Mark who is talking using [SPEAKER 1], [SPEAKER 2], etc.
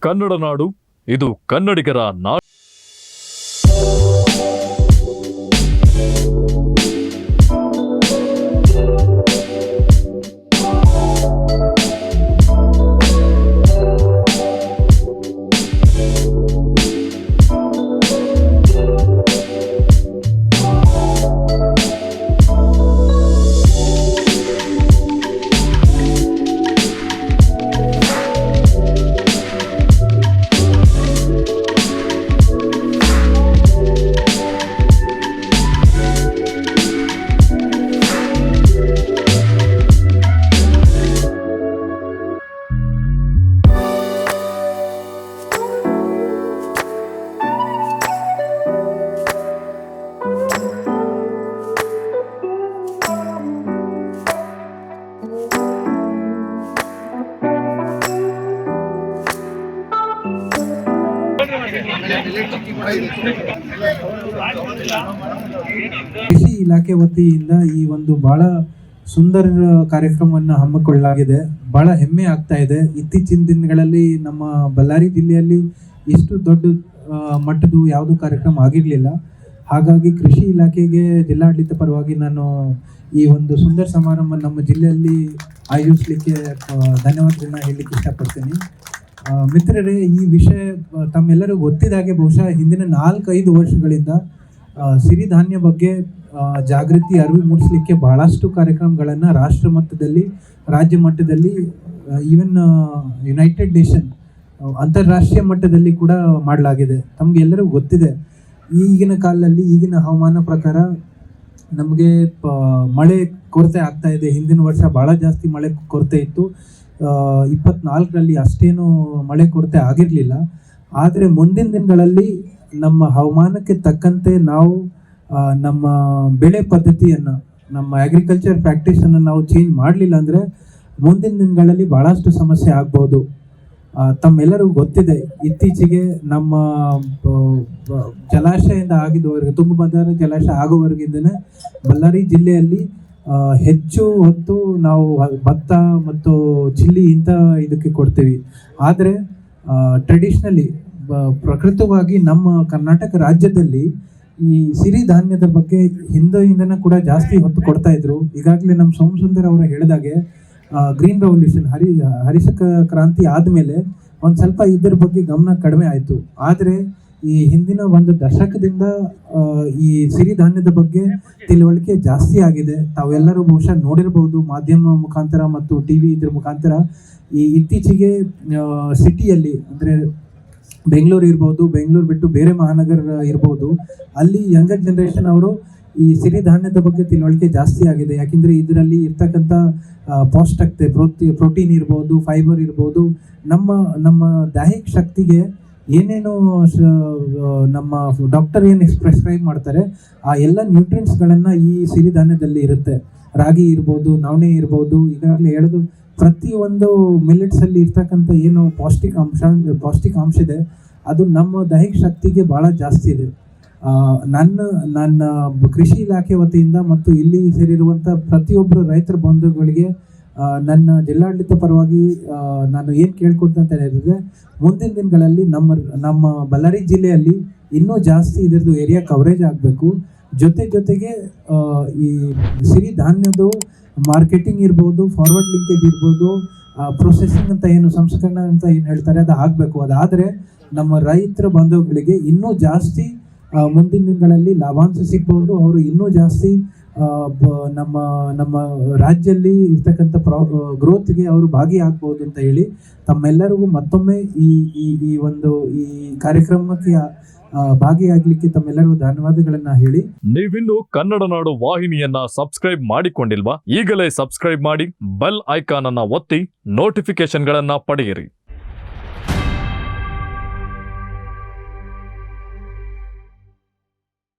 [SPEAKER 1] ಕನ್ನಡ ನಾಡು ಇದು ಕನ್ನಡಿಗರ ನಾಡು.
[SPEAKER 2] ಕೃಷಿ ಇಲಾಖೆ ವತಿಯಿಂದ ಈ ಒಂದು ಬಹಳ ಸುಂದರ ಕಾರ್ಯಕ್ರಮವನ್ನು ಹಮ್ಮಿಕೊಳ್ಳಲಾಗಿದೆ. ಬಹಳ ಹೆಮ್ಮೆ ಆಗ್ತಾ ಇದೆ. ಇತ್ತೀಚಿನ ದಿನಗಳಲ್ಲಿ ನಮ್ಮ ಬಳ್ಳಾರಿ ಜಿಲ್ಲೆಯಲ್ಲಿ ಇಷ್ಟು ದೊಡ್ಡ ಮಟ್ಟದ ಮಟ್ಟದ್ದು ಯಾವುದು ಕಾರ್ಯಕ್ರಮ ಆಗಿರಲಿಲ್ಲ. ಹಾಗಾಗಿ ಕೃಷಿ ಇಲಾಖೆಗೆ ಜಿಲ್ಲಾಡಳಿತ ಪರವಾಗಿ ನಾನು ಈ ಒಂದು ಸುಂದರ ಸಮಾರಂಭ ನಮ್ಮ ಜಿಲ್ಲೆಯಲ್ಲಿ ಆಯೋಜಿಸಲಿಕ್ಕೆ ಧನ್ಯವಾದಗಳನ್ನ ಹೇಳಲಿಕ್ಕೆ ಇಷ್ಟಪಡ್ತೀನಿ. ಮಿತ್ರರೇ, ಈ ವಿಷಯ ತಮ್ಮೆಲ್ಲರಿಗೂ ಗೊತ್ತಿದ ಹಾಗೆ ಬಹುಶಃ ಹಿಂದಿನ ನಾಲ್ಕೈದು ವರ್ಷಗಳಿಂದ ಸಿರಿಧಾನ್ಯ ಬಗ್ಗೆ ಜಾಗೃತಿ, ಅರಿವು ಮೂಡಿಸಲಿಕ್ಕೆ ಬಹಳಷ್ಟು ಕಾರ್ಯಕ್ರಮಗಳನ್ನು ರಾಷ್ಟ್ರ ಮಟ್ಟದಲ್ಲಿ, ರಾಜ್ಯ ಮಟ್ಟದಲ್ಲಿ ಈವನ್ ಯುನೈಟೆಡ್ ನೇಷನ್ ಅಂತಾರಾಷ್ಟ್ರೀಯ ಮಟ್ಟದಲ್ಲಿ ಕೂಡ ಮಾಡಲಾಗಿದೆ. ತಮಗೆಲ್ಲರಿಗೂ ಗೊತ್ತಿದೆ. ಈಗಿನ ಕಾಲದಲ್ಲಿ, ಈಗಿನ ಹವಾಮಾನ ಪ್ರಕಾರ ನಮಗೆ ಮಳೆ ಕೊರತೆ ಆಗ್ತಾ ಇದೆ. ಹಿಂದಿನ ವರ್ಷ ಭಾಳ ಜಾಸ್ತಿ ಮಳೆ ಕೊರತೆ ಇತ್ತು. ಇಪ್ಪತ್ನಾಲ್ಕರಲ್ಲಿ ಅಷ್ಟೇನು ಮಳೆ ಕೊರತೆ ಆಗಿರಲಿಲ್ಲ. ಆದರೆ ಮುಂದಿನ ದಿನಗಳಲ್ಲಿ ನಮ್ಮ ಹವಾಮಾನಕ್ಕೆ ತಕ್ಕಂತೆ ನಾವು ನಮ್ಮ ಬೆಳೆ ಪದ್ಧತಿಯನ್ನು, ನಮ್ಮ ಅಗ್ರಿಕಲ್ಚರ್ ಪ್ರಾಕ್ಟೀಸನ್ನು ನಾವು ಚೇಂಜ್ ಮಾಡಲಿಲ್ಲ ಅಂದರೆ ಮುಂದಿನ ದಿನಗಳಲ್ಲಿ ಭಾಳಷ್ಟು ಸಮಸ್ಯೆ ಆಗ್ಬೋದು. ತಮ್ಮೆಲ್ಲರಿಗೂ ಗೊತ್ತಿದೆ, ಇತ್ತೀಚೆಗೆ ನಮ್ಮ ಜಲಾಶಯದಿಂದ ಆಗಿದವರೆಗೆ, ತುಂಗಭದ್ರಾ ಜಲಾಶಯ ಆಗೋವರೆಗಿಂದನೇ ಬಳ್ಳಾರಿ ಜಿಲ್ಲೆಯಲ್ಲಿ ಹೆಚ್ಚು ಹೊತ್ತು ನಾವು ಭತ್ತ ಮತ್ತು ಚಿಲ್ಲಿ ಇಂಥ ಇದಕ್ಕೆ ಕೊಡ್ತೀವಿ. ಆದರೆ ಟ್ರೆಡಿಷ್ನಲಿ ಪ್ರಕೃತವಾಗಿ ನಮ್ಮ ಕರ್ನಾಟಕ ರಾಜ್ಯದಲ್ಲಿ ಈ ಸಿರಿಧಾನ್ಯದ ಬಗ್ಗೆ ಹಿಂದೆಯಿಂದನ ಕೂಡ ಜಾಸ್ತಿ ಹೊತ್ತು ಕೊಡ್ತಾ ಇದ್ರು. ಈಗಾಗಲೇ ನಮ್ಮ ಸೋಮಸುಂದರ್ ಅವರು ಹೇಳಿದಾಗೆ ಗ್ರೀನ್ ರೆವಲ್ಯೂಷನ್ ಹರಿ ಹರಿಸಕ ಕ್ರಾಂತಿ ಆದಮೇಲೆ ಒಂದು ಸ್ವಲ್ಪ ಇದ್ರ ಬಗ್ಗೆ ಗಮನ ಕಡಿಮೆ ಆಯಿತು. ಆದರೆ ಈ ಹಿಂದಿನ ಒಂದು ದಶಕದಿಂದ ಈ ಸಿರಿಧಾನ್ಯದ ಬಗ್ಗೆ ತಿಳುವಳಿಕೆ ಜಾಸ್ತಿ ಆಗಿದೆ. ತಾವೆಲ್ಲರೂ ಬಹುಶಃ ನೋಡಿರಬಹುದು ಮಾಧ್ಯಮ ಮುಖಾಂತರ ಮತ್ತು ಟಿ ವಿ ಇದ್ರ ಮುಖಾಂತರ. ಈ ಇತ್ತೀಚೆಗೆ ಸಿಟಿಯಲ್ಲಿ, ಅಂದರೆ ಬೆಂಗಳೂರು ಇರ್ಬೋದು, ಬೆಂಗಳೂರು ಬಿಟ್ಟು ಬೇರೆ ಮಹಾನಗರ ಇರ್ಬೋದು, ಅಲ್ಲಿ ಯಂಗರ್ ಜನ್ರೇಷನ್ ಅವರು ಈ ಸಿರಿಧಾನ್ಯದ ಬಗ್ಗೆ ತಿಳುವಳಿಕೆ ಜಾಸ್ತಿ ಆಗಿದೆ. ಯಾಕೆಂದರೆ ಇದರಲ್ಲಿ ಇರ್ತಕ್ಕಂಥ ಪೌಷ್ಟಿಕತೆ ಪ್ರೋಟಿ ಪ್ರೋಟೀನ್ ಇರ್ಬೋದು ಫೈಬರ್ ಇರ್ಬೋದು, ನಮ್ಮ ನಮ್ಮ ದೈಹಿಕ ಶಕ್ತಿಗೆ ಏನೇನು ನಮ್ಮ ಡಾಕ್ಟರ್ ಏನು ಪ್ರಿಸ್ಕ್ರೈಬ್ ಮಾಡ್ತಾರೆ, ಆ ಎಲ್ಲ ನ್ಯೂಟ್ರಿಯೆಂಟ್ಸ್ಗಳನ್ನು ಈ ಸಿರಿಧಾನ್ಯದಲ್ಲಿ ಇರುತ್ತೆ. ರಾಗಿ ಇರ್ಬೋದು, ನವಣೆ ಇರ್ಬೋದು, ಈಗಾಗಲೇ ಹೇಳೋದು ಪ್ರತಿಯೊಂದು ಮಿಲೆಟ್ಸ್ ಅಲ್ಲಿ ಇರ್ತಕ್ಕಂಥ ಏನು ಪೌಷ್ಟಿಕಾಂಶ ಪೌಷ್ಟಿಕಾಂಶ ಇದೆ, ಅದು ನಮ್ಮ ದೈಹಿಕ ಶಕ್ತಿಗೆ ಬಹಳ ಜಾಸ್ತಿ ಇದೆ. ನನ್ನ ನನ್ನ ಕೃಷಿ ಇಲಾಖೆ ವತಿಯಿಂದ ಮತ್ತು ಇಲ್ಲಿ ಸೇರಿರುವಂಥ ಪ್ರತಿಯೊಬ್ಬರು ರೈತರ ಬಂಧುಗಳಿಗೆ ನನ್ನ ಜಿಲ್ಲಾಡಳಿತ ಪರವಾಗಿ ನಾನು ಏನು ಕೇಳ್ಕೊಡ್ತಾ ಅಂತ ಹೇಳಿದ್ರೆ, ಮುಂದಿನ ದಿನಗಳಲ್ಲಿ ನಮ್ಮ ನಮ್ಮ ಬಳ್ಳಾರಿ ಜಿಲ್ಲೆಯಲ್ಲಿ ಇನ್ನೂ ಜಾಸ್ತಿ ಇದರದ್ದು ಏರಿಯಾ ಕವರೇಜ್ ಆಗಬೇಕು. ಜೊತೆ ಜೊತೆಗೆ ಈ ಸಿರಿಧಾನ್ಯದ್ದು ಮಾರ್ಕೆಟಿಂಗ್ ಇರ್ಬೋದು ಫಾರ್ವರ್ಡ್ ಲಿಂಕೇಜ್ ಇರ್ಬೋದು ಪ್ರೊಸೆಸಿಂಗ್ ಅಂತ ಏನು, ಸಂಸ್ಕರಣೆ ಅಂತ ಏನು ಹೇಳ್ತಾರೆ, ಅದು ಆಗಬೇಕು. ಅದಾದರೆ ನಮ್ಮ ರೈತರ ಬಂಧುಗಳಿಗೆ ಇನ್ನೂ ಜಾಸ್ತಿ ಮುಂದಿನ ದಿನಗಳಲ್ಲಿ ಲಾಭಾಂಶ ಸಿಗ್ಬೋದು. ಅವರು ಇನ್ನೂ ಜಾಸ್ತಿ ನಮ್ಮ ನಮ್ಮ ರಾಜ್ಯದಲ್ಲಿ ಇರ್ತಕ್ಕಂಥ ಪ್ರಾ ಗ್ರೋತ್ಗೆ ಅವರು ಭಾಗಿಯಾಗ್ಬೋದು ಅಂತ ಹೇಳಿ ತಮ್ಮೆಲ್ಲರಿಗೂ ಮತ್ತೊಮ್ಮೆ ಈ ಈ ಈ ಒಂದು, ಈ ಕಾರ್ಯಕ್ರಮಕ್ಕೆ ಭಾಗಿಯಾಗಲಿಕ್ಕೆ ತಮ್ಮೆಲ್ಲರಿಗೂ ಧನ್ಯವಾದಗಳನ್ನ ಹೇಳಿ.
[SPEAKER 1] ನೀವಿನ್ನು ಕನ್ನಡ ನಾಡು ವಾಹಿನಿಯನ್ನ ಸಬ್ಸ್ಕ್ರೈಬ್ ಮಾಡಿಕೊಂಡಿಲ್ವಾ? ಈಗಲೇ ಸಬ್ಸ್ಕ್ರೈಬ್ ಮಾಡಿ ಬೆಲ್ ಐಕಾನ್ ಅನ್ನ ಒತ್ತಿ ನೋಟಿಫಿಕೇಶನ್ಗಳನ್ನ ಪಡೆಯಿರಿ.